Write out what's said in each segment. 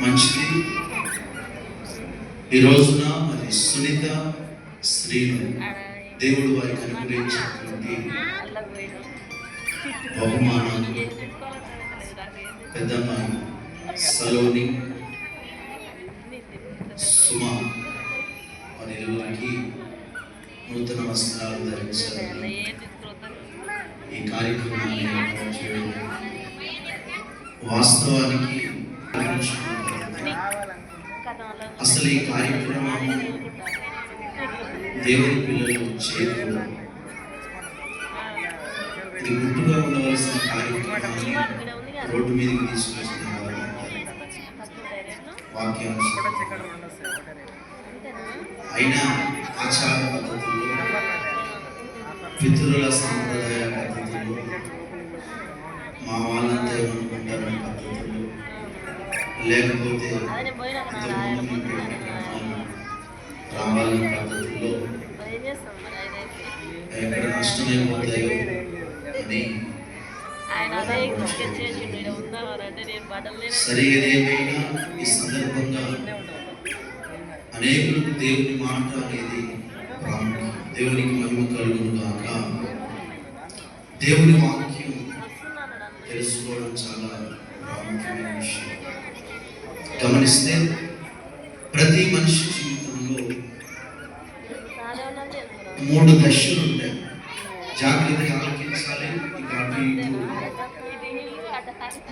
మంచిది. ఈ రోజున మరి సునీత స్త్రీలు దేవుడు వారికి అనుగ్రహించినటువంటి బహుమానాలు. పెద్దమ్మాయి సలోని సుమ వారి ఇరువురికి నూతన వస్త్రాలు ధరించాలని ఈ కార్యక్రమాన్ని ఏర్పాటు చేయడం వాస్తవానికి అసలు ఈ కార్యక్రమం దేవుని పిల్లలు చేయకూడదు. ఇది గుట్టుగా ఉండవలసిన కార్యక్రమాన్ని రోడ్డు మీదకి తీసుకొచ్చిన వారు వాక్యాంశం అయినా ఆచార పద్ధతుల్లో పితృల సాంప్రదాయ పద్ధతుల్లో మా వాళ్ళంతా ఏమనుకుంటారనే పద్ధతుల్లో లేకపోతే నేను బట్టలు సరే ఏదేమైనా ఈ సందర్భంగా అనేకులకు దేవుని మాట అనేది ప్రాముఖ్యం. దేవునికి మహిమ కలుగును గాక. దేవుని వాక్యం తెలుసుకోవడం చాలా ప్రాముఖ్యమైన విషయం. గమనిస్తే ప్రతి మనిషి జీవితంలో మూడు దశలు జాగ్రత్తగా ఆలోచించాలి. ఇక అటు ఇటు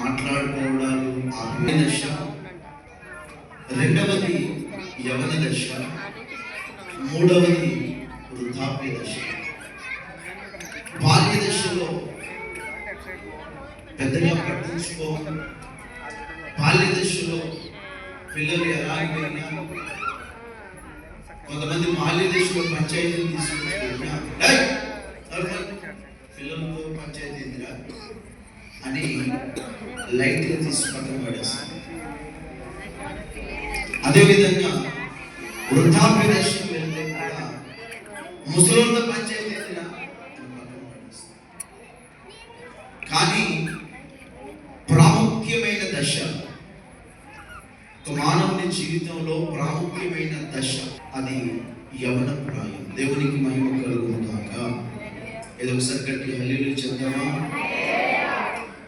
మాట్లాడుకోవడాలు దశ. రెండవది యవన దశ. మూడవది వృద్ధాప్య దశ. బాల్య దశలో పెద్దగా పట్టించుకో. బాల్య దశలో పిల్లలు ఎలా కొంతమంది బాల్య దశలో పంచాయతీలు తీసుకు అని లైట్ తీసి పక్కన పడేస్తారు అదేవిధంగా వృద్ధాప్య దశకు వెళ్తే కూడా ముసలిళ్ళ పంచాయతీ కానీ ప్రాముఖ్యమైన దశ ఒక మానవుని జీవితంలో ప్రాముఖ్యమైన దశ అది యవన ప్రాయం. దేవునికి మహిమ కలుగుతాక ఏదో ఒకసారి గట్టి హల్లీలు చెప్తామా?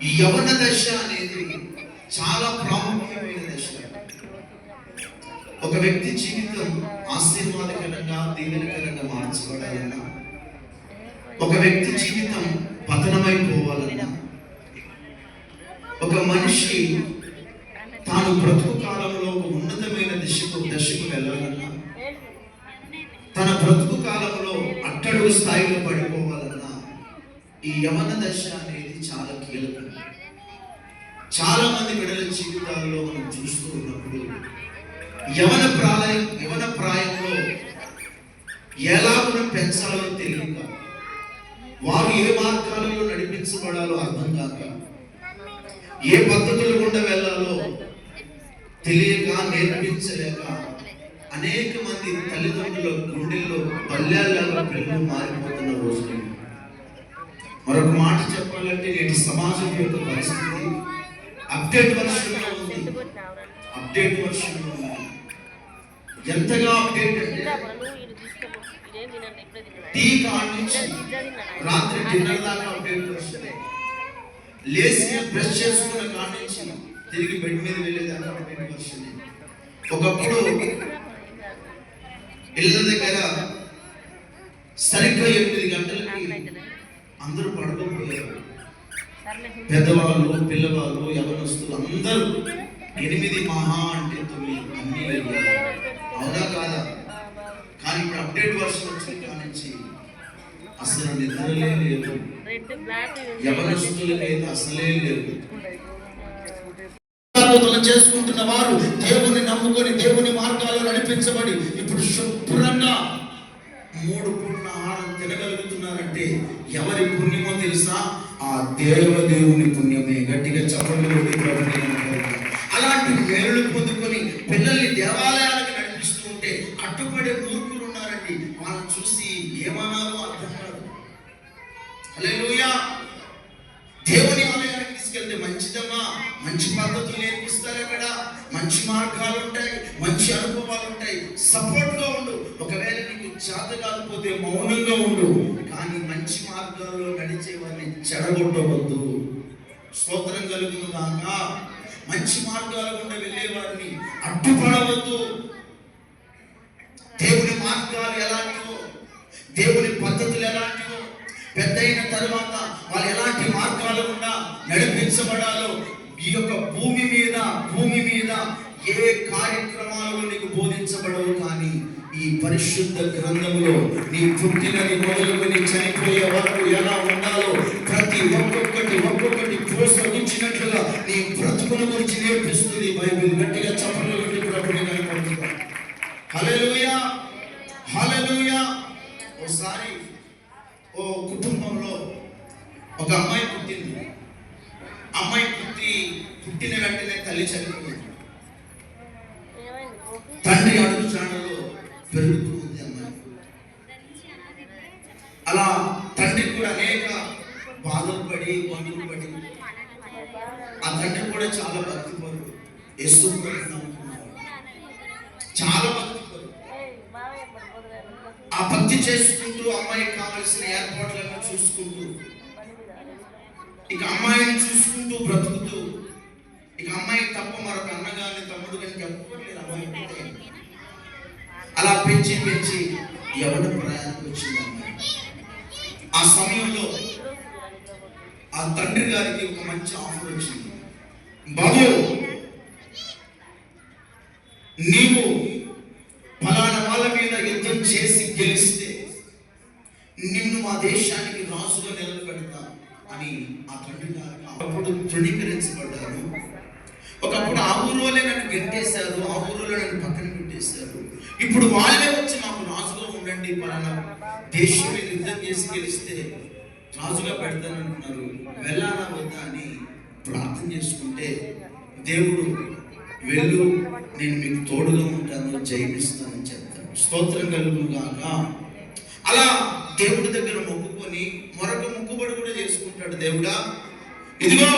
ఈ యవన దశ అనేది చాలా ప్రాముఖ్యమైన దశ. ఒక వ్యక్తి జీవితం ఆశీర్వాదకరంగా దీవెనకరంగా మార్చబడాలన్నా ఒక వ్యక్తి జీవితం పతనమైపోవాలన్నా ఒక మనిషి తాను బ్రతుకు కాలంలో ఒక ఉన్నతమైన దిశకు దశకు వెళ్ళాలన్నా తన బ్రతుకు కాలంలో అట్టడుగు స్థాయిలో పడిపో ఈ యవన దశ అనేది చాలా కీలకం. చాలా మంది బిడ్డల జీవితాల్లో మనం చూస్తూ ఉన్నప్పుడు యవన ప్రాయం యవన ప్రాయంలో ఎలా మనం పెంచాలో తెలియక వారు ఏ మార్గాలలో నడిపించబడాలో అర్థం కాక ఏ పద్ధతులు గుండా వెళ్ళాలో తెలియక నేర్పించలేక అనేక మంది తల్లిదండ్రుల గుండెల్లో పల్లెల్లో పిల్లలు మారిపోతున్న రోజులు మరొక మాట చెప్పాలంటే నేటి సమాజం యొక్క పరిస్థితి అప్డేట్ వర్షన్లో ఉంది. అప్డేట్ వర్షన్లో ఉంది. ఎంతగా అప్డేట్ అంటే టీ కాడి నుంచి రాత్రి డిన్నర్ దాకా అప్డేట్ వర్షనే లేచి బ్రష్ చేసుకున్న కాడి నుంచి తిరిగి బెడ్ మీద వెళ్ళేదాకా అప్డేట్ వర్షనే ఒకప్పుడు ఇళ్ళ దగ్గర సరిగ్గా ఎనిమిది గంటలకి అందరూ పడుకోపోయారు. పెద్దవాళ్ళు పిల్లవాళ్ళు యవనస్తులు అందరూ ఎనిమిది మహా అంటే తొమ్మిది అన్ని. అవునా కాదా? కానీ ఇప్పుడు అప్డేట్ వర్షన్ వచ్చిన కాడి నుంచి అసలు నిద్రలే బ్లాక్ యవనస్తులకైతే అసలే లేదు. చేసుకుంటున్న వారు దేవుని నమ్ముకొని దేవుని మార్గాల్లో నడిపించబడి ఇప్పుడు శుభ్రంగా మూడు పూట్ల ఆహారం తినగలుగుతున్నారంటే ఎవరి పుణ్యమో తెలుసా? ఆ దేవదేవుని పుణ్యమే. గట్టిగా చెప్పండి కొట్టి అలాంటి మేలు పొందుకొని పిల్లల్ని దేవాలయాలకు నడిపిస్తూ ఉంటే అట్టుపడే మూర్ఖులు ఉన్నారండి. వాళ్ళని చూసి ఏమనాలో అర్థం కాదు. దేవుని ఆలయానికి తీసుకెళ్తే మంచిదమ్మా. మంచి పద్ధతులు నేర్పిస్తారు అక్కడ. మంచి మార్గాలు ఉంటాయి. మంచి అనుభవాలు ఉంటాయి. సపోర్ట్గా ఉండు. ఒకవేళ నీకు చేత కాకపోతే మౌనంగా ఉండు. కానీ మంచి మార్గాల్లో నడిచే వారిని చెడగొట్టవద్దు. స్తోత్రం కలుగును కాక మంచి మార్గాల గుండా వెళ్ళే వారిని అడ్డుపడవద్దు. దేవుని మార్గాలు ఎలాంటివో దేవుని పద్ధతులు ఎలాంటివో పెద్దయిన తర్వాత వాళ్ళు ఎలాంటి మార్గాలు గుండా నడిపించబడాలో ఈ యొక్క భూమి మీద భూమి మీద ఏ కార్యక్రమాలు నీకు బోధించబడవు కానీ ఈ పరిశుద్ధ గ్రంథంలో నీ పుట్టినది మొదలుకొని చనిపోయే వరకు ఎలా ఉండాలో ప్రతి ఒక్కొక్కటి ఒక్కొక్కటి ప్రోత్సహించినట్లుగా నీ బ్రతుకుల గురించి నేర్పిస్తుంది బైబిల్. గట్టిగా చప్పట్లు కొట్టి ప్రభుని కనపడుతుంది హల్లెలూయా! హల్లెలూయా! ఒకసారి ఓ కుటుంబంలో ఒక అమ్మాయి పుట్టింది. అమ్మాయి పుట్టి పుట్టిన వెంటనే తల్లి చనిపోయింది ఏమైంది గోపి? తండ్రి అడుగు చాడలో పెరుగుతూ ఉంది అమ్మాయి అలా తండ్రి కూడా అనేక బాధలు పడి బంధువులు పడి ఆ తండ్రి కూడా చాలా భక్తిపరు యేసు చాలా భక్తిపరు ఆ భక్తి చేసుకుంటూ అమ్మాయికి కావలసిన ఏర్పాట్లను చూసుకుంటూ ఇక అమ్మాయిని చూసుకుంటూ బ్రతుకుతూ ఇక అమ్మాయి తప్ప మరొక అన్న తమ్ముడు కానీ ఎవ్వరు అమ్మాయి అలా పెంచి పెంచి ఎవడు ప్రయాణం వచ్చింది అమ్మాయి? ఆ సమయంలో ఆ తండ్రి గారికి ఒక మంచి ఆఫర్ వచ్చింది. బాబు నీవు ఫలానా వాళ్ళ మీద యుద్ధం చేసి గెలిస్తే నిన్ను మా దేశానికి రాజుగా నిలబెడతా అని ఆ తండ్రి గారు అప్పుడు తృణీకరించబడ్డారు. ఒకప్పుడు ఆ ఊరోలే నన్ను గెంటేశారు ఆ ఊరిలో నన్ను పక్కన పెట్టేశారు. ఇప్పుడు వాళ్ళే వచ్చి మాకు రాజుగా ఉండండి పలానా దేశం మీద యుద్ధం చేసి గెలిస్తే రాజుగా పెడతానంటున్నారు వెళ్ళాలా వద్దా అని ప్రార్థన చేసుకుంటే దేవుడు వెళ్ళు నేను మీకు తోడుగా ఉంటాను జయమిస్తానని చెప్తాను. స్తోత్రం కలుగుగాక అలా దేవుడి దగ్గర మొక్కుకొని మరొక మొక్కుబడి కూడా చేసుకుంటాడు దేవుడా. ఇదిగో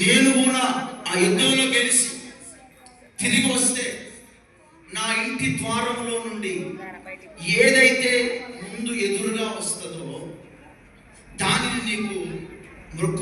నేను కూడా ఆ యుద్ధంలో గెలిచి తిరిగి వస్తే నా ఇంటి ద్వారంలో నుండి ఏదైతే ముందు ఎదురుగా వస్తుందో దానిని నీకు మృక్కు